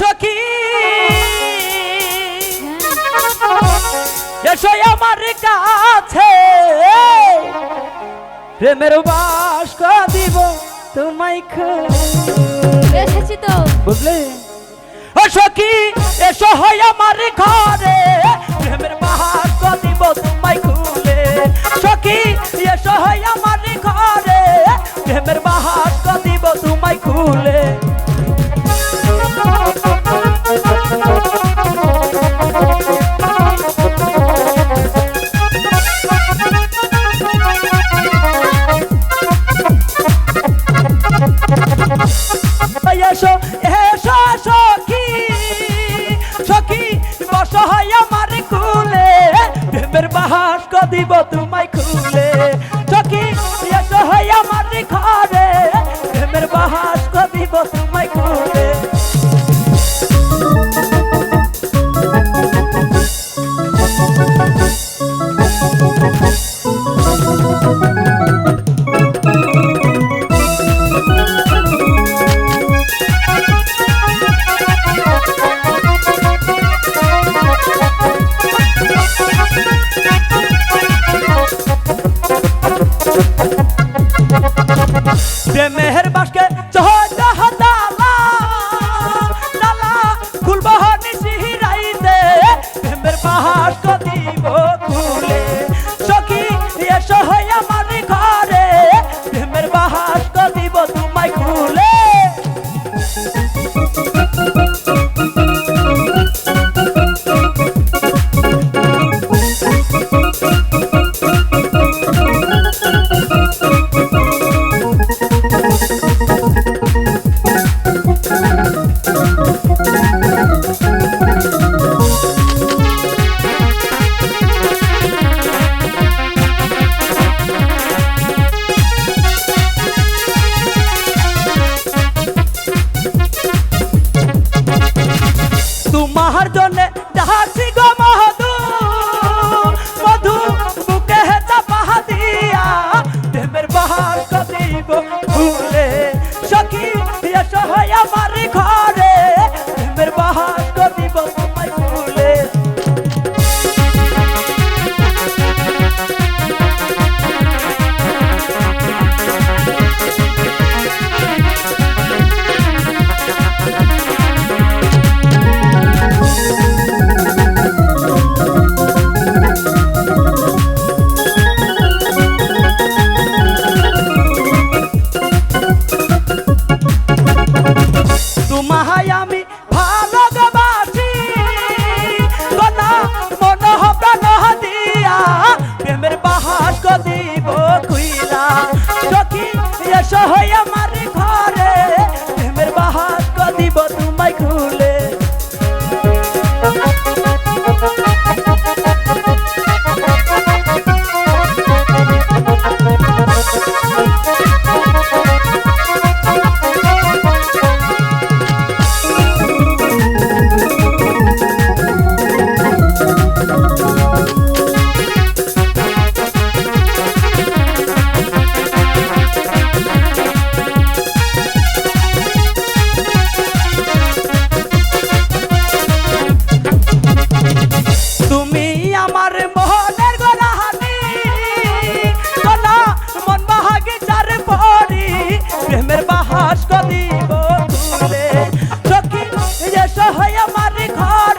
সখী। এসো আমার কাছে। প্রেমের বাস দিব তোমায় এসেছি তো। বুঝলে? ও সখী এসো হয় আমার ঘরে। প্রেমের বাস দিব তোমায় খুলে সখী এসো হয় আমার বিপদ তোমার জন্য ডাকি heart.